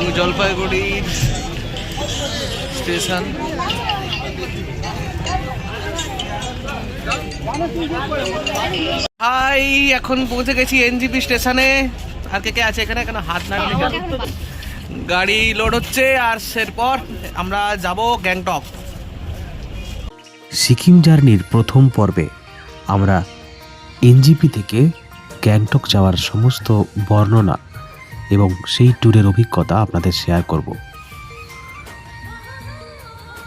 New জলপাইগুড়ির station. High, এখন পৌঁছে গেছি এনজিপি স্টেশনে। আর কে কে আছে এখানে? কেন হাত কেন? গাড়ি লোড হচ্ছে, আর সেরপর আমরা যাব গ্যাংটক। সিকিম জার্নির প্রথম পর্বে আমরা এনজিপি থেকে গ্যাংটক যাওয়ার সমস্ত বর্ণনা এবং সেই ট্যুরের অভিজ্ঞতা আপনাদের শেয়ার করব।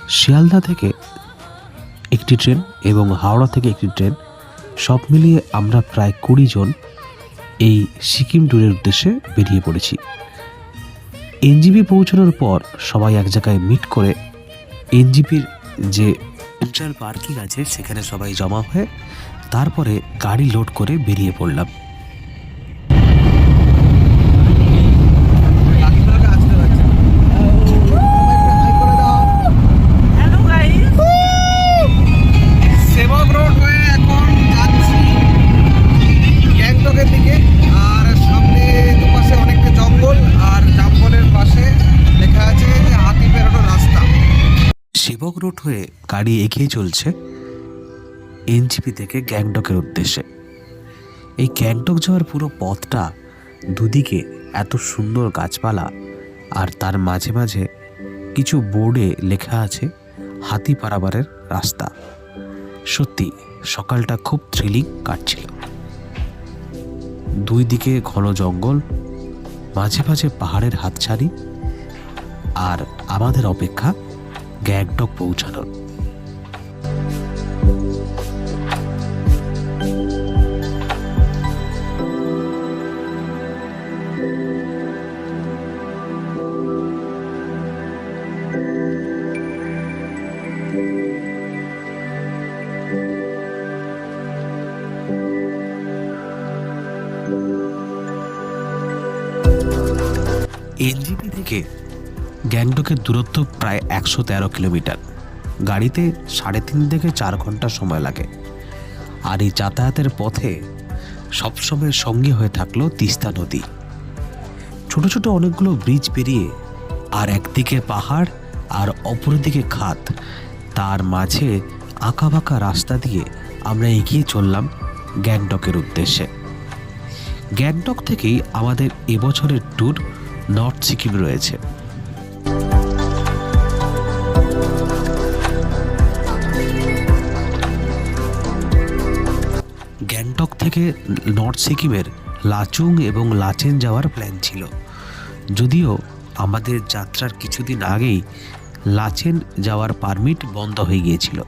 শিয়ালদা থেকে একটি ট্রেন এবং হাওড়া থেকে একটি ট্রেন, সব মিলিয়ে আমরা প্রায় কুড়ি জন এই সিকিম ট্যুরের উদ্দেশ্যে বেরিয়ে পড়েছি। এনজিপি পৌঁছানোর পর সবাই এক জায়গায় মিট করে এনজিপির যে পার্কিং আছে সেখানে সবাই জমা হয়ে তারপরে গাড়ি লোড করে বেরিয়ে পড়লাম। রোড হয়ে গাড়ি এগিয়ে চলছে এনজিপি থেকে গ্যাংটকের উদ্দেশ্যে। এই গ্যাংটক যাওয়ার পুরো পথটা দুদিকে এত সুন্দর গাছপালা আর তার মাঝে মাঝে কিছু বোর্ডে লেখা আছে হাতি পারাবারের রাস্তা। সত্যি, সকালটা খুব থ্রিলিং কাটছিল। দুই দিকে ঘন জঙ্গল, মাঝে মাঝে পাহাড়ের হাতছানি আর আমাদের অপেক্ষা গ্যাংটক পৌঁছানোর এনজিপি থেকে গ্যাংটকের দূরত্ব প্রায় একশো তেরো কিলোমিটার। গাড়িতে সাড়ে তিন থেকে চার ঘণ্টা সময় লাগে। আর এই যাতায়াতের পথে সবসময় সঙ্গে হয়ে থাকল তিস্তা নদী। ছোট ছোট অনেকগুলো ব্রিজ পেরিয়ে আর একদিকে পাহাড় আর অপরদিকে খাত। তার মাঝে আঁকা বাঁকা রাস্তা দিয়ে আমরা এগিয়ে চললাম গ্যাংটকের উদ্দেশ্যে। গ্যাংটক থেকেই আমাদের এবছরের ট্যুর নর্থ সিকিম রয়েছে। গ্যাংটক থেকে নর্থ সিকিমের লাচুং এবং লাচেন যাওয়ার প্ল্যান ছিল। যদিও আমাদের যাত্রার কিছুদিন আগেই লাচেন যাওয়ার পারমিট বন্ধ হয়ে গিয়েছিল।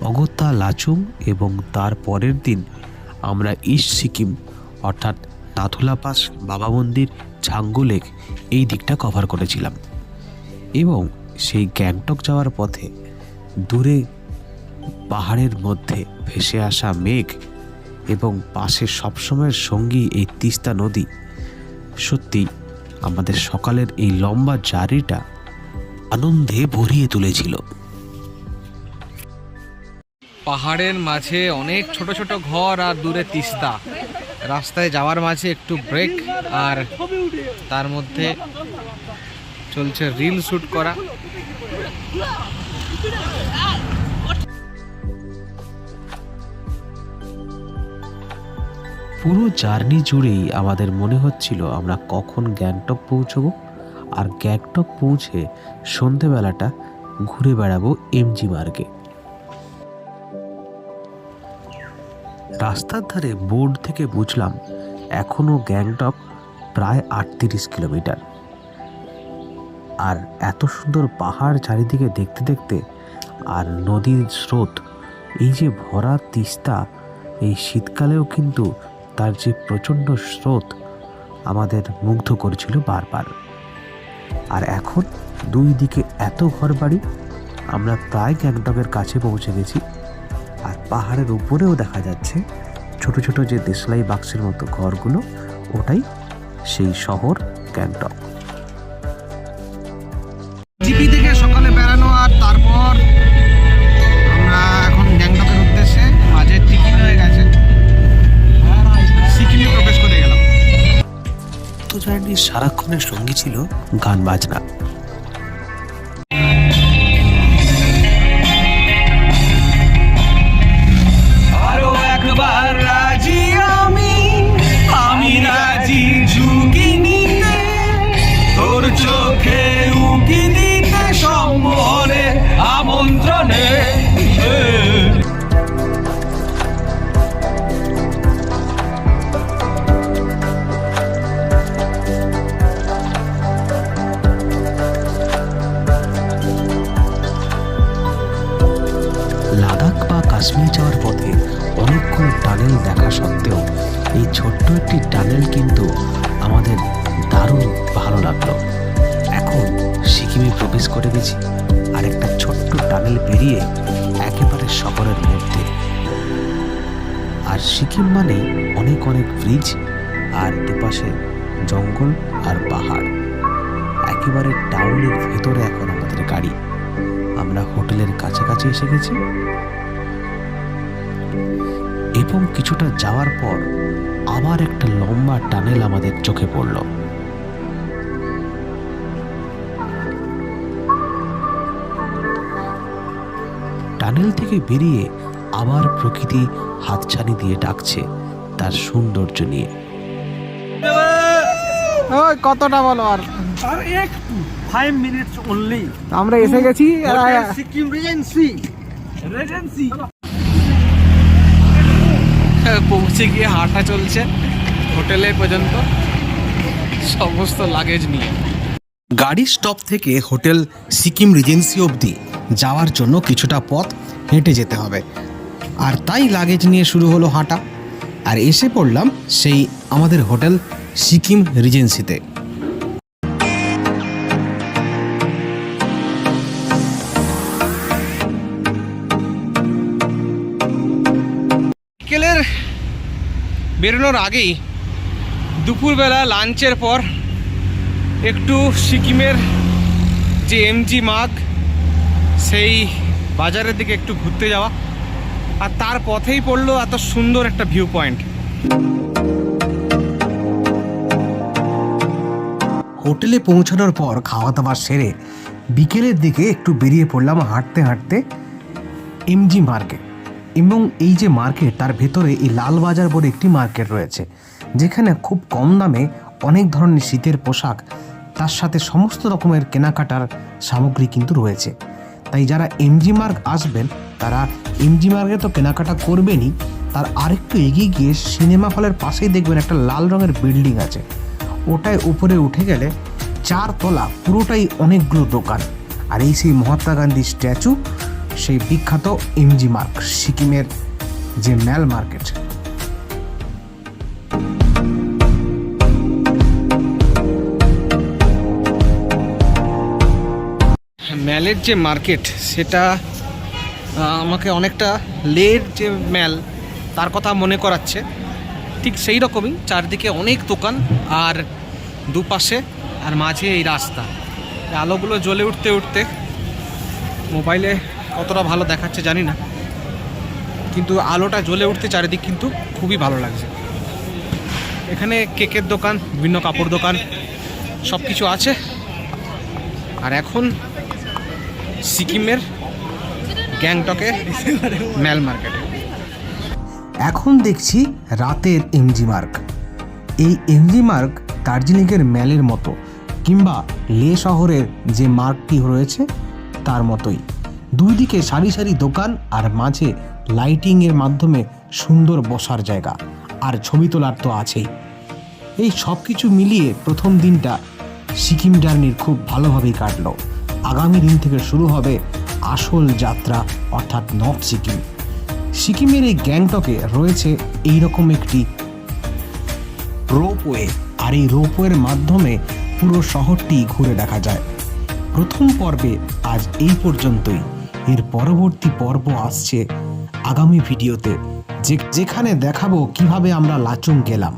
অগত্যা লাচুং এবং তার পরের দিন আমরা ইস্ট সিকিম, অর্থাৎ নাথুলা পাস, বাবা মন্দির, ঝাঙ্গু লেক এই দিকটা কভার করেছিলাম। এবং সেই গ্যাংটক যাওয়ার পথে দূরে পাহাড়ের মধ্যে ভেসে আসা মেঘ এবং পাশে সবসময়ের সঙ্গী এই তিস্তা নদী। সত্যি আমাদের সকালের এই লম্বা জার্নিটা আনন্দে ভরিয়ে তুলেছিল। পাহাড়ের মাঝে অনেক ছোট ছোট ঘর আর দূরে তিস্তা। রাস্তায় যাওয়ার মাঝে একটু ব্রেক আর তার মধ্যে চলছে রিল শুট করা। পুরো জার্নি জুড়েই আমাদের মনে হচ্ছিল আমরা কখন গ্যাংটক পৌঁছবো আর গ্যাংটক পৌঁছে সন্ধেবেলাটা ঘুরে বেড়াবো এমজি মার্গে রাস্তার ধারে বোর্ড থেকে বুঝলাম এখনও গ্যাংটক প্রায় আটত্রিশ কিলোমিটার। আর এত সুন্দর পাহাড় চারিদিকে দেখতে দেখতে আর নদীর স্রোত, এই যে ভরা তিস্তা, এই শীতকালেও কিন্তু তার যে প্রচণ্ড স্রোত আমাদের মুগ্ধ করেছিল বারবার। আর এখন দুই দিকে এত ঘরবাড়ি, আমরা প্রায় গ্যাংটকের কাছে পৌঁছে গেছি। আর পাহাড়ের উপরেও দেখা যাচ্ছে ছোট ছোট যে দেশলাই বাক্সের মতো ঘরগুলো, ওটাই সেই শহর গ্যাংটক। সারাক্ষণের সঙ্গী ছিল গান বাজনা। প্রবেশ করে গেছি আর একটা ছোট্ট টানেল পেরিয়ে একেবারে শহরের মধ্যে। আর সিকিম মানে অনেক অনেক ব্রিজ আর দুপাশে জঙ্গল আর পাহাড়। একেবারে টাউনের ভেতরে এখন আমাদের গাড়ি। আমরা হোটেলের কাছাকাছি এসে গেছি। এবং কিছুটা যাওয়ার পর আবার একটা লম্বা টানেল আমাদের চোখে পড়ল। টানেল থেকে বেরিয়ে আবার প্রকৃতি হাতছানি দিয়ে ডাকছে তার সৌন্দর্য নিয়ে। ওই কতটা বলো আর? আর একটু ফাইভ মিনিটস অনলি আমরা এসে গেছি সিকিম রেজেন্সি রেজেন্সি পৌঁছে গিয়ে হাঁটা চলছে। হোটেলে পর্যন্ত সমস্ত লাগেজ নিয়ে। গাড়ি স্টপ থেকে হোটেল সিকিম রিজেন্সি অবধি যাওয়ার জন্য কিছুটা পথ হেঁটে যেতে হবে। আর তাই লাগেজ নিয়ে শুরু হলো হাঁটা। আর এসে পড়লাম সেই আমাদের হোটেল সিকিম রিজেন্সিতে। বিকেলের বেরোনোর আগেই দুপুরবেলা লাঞ্চের পর একটু সিকিমের যে এমজি মাগ, সেই বাজারের দিকে একটু ঘুরতে যাওয়া। আর তার পথেই পড়ল এত সুন্দর একটা ভিউ পয়েন্ট হোটেলে পৌঁছানোর পর খাওয়া দাওয়া সেরে বিকেলের দিকে একটু বেরিয়ে পড়লাম হাঁটতে হাঁটতে এমজি মার্কেট এবং এই যে মার্কেট, তার ভেতরে এই লালবাজার বলে একটি মার্কেট রয়েছে, যেখানে খুব কম দামে অনেক ধরনের শীতের পোশাক তার সাথে সমস্ত রকমের কেনাকাটার সামগ্রী কিন্তু রয়েছে। তাই যারা এমজি মার্গ আসবেন, তারা এমজি মার্গে তো কেনাকাটা করবেনই, তার আরেকটু এগিয়ে গিয়ে সিনেমা হলের পাশেই দেখবেন একটা লাল রঙের বিল্ডিং আছে। ওটায় উপরে উঠে গেলে চার তলা পুরোটাই অনেকগুলো দোকান। আর এই সেই মহাত্মা গান্ধী স্ট্যাচু, সেই বিখ্যাত এমজি মার্ক সিকিমের যে ম্যাল মার্কেট। ম্যালের যে মার্কেট, সেটা আমাকে অনেকটা লের যে ম্যাল, তার কথা মনে করাচ্ছে। ঠিক সেই রকমই চারদিকে অনেক দোকান আর দুপাশে আর মাঝে এই রাস্তা। আলোগুলো জ্বলে উঠতে উঠতে মোবাইলে কতটা ভালো দেখাচ্ছে জানি না। কিন্তু আলোটা জ্বলে উঠতে চারিদিক কিন্তু খুবই ভালো লাগছে। এখানে কেকের দোকান, বিভিন্ন কাপড় দোকান সব কিছু আছে। আর এখন সিকিমের গ্যাংটকে ম্যাল মার্কেটে। এখন দেখছি রাতের এমজি মার্ক এই এমজি মার্ক দার্জিলিংয়ের ম্যালের মতো কিংবা লে শহরের যে মার্কটি রয়েছে, তার মতোই। দুই দিকে সারি সারি দোকান আর মাঝে লাইটিংয়ের মাধ্যমে সুন্দর বসার জায়গা, আর ছবি তোলার তো আছেই। এই সব কিছু মিলিয়ে প্রথম দিনটা সিকিম জার্নির খুব ভালোভাবেই কাটলো। আগামী দিন থেকে শুরু হবে আসল যাত্রা, অর্থাৎ নর্থ সিকিম। সিকিমের এই গ্যাংটকে রয়েছে এইরকম একটি রোপওয়ে, আর এই রোপওয়ের মাধ্যমে পুরো শহরটি ঘুরে দেখা যায়। প্রথম পর্বে আজ এই পর্যন্তই। এর পরবর্তী পর্ব আসছে আগামী ভিডিওতে যেখানে দেখাবো কীভাবে আমরা লাচুং গেলাম।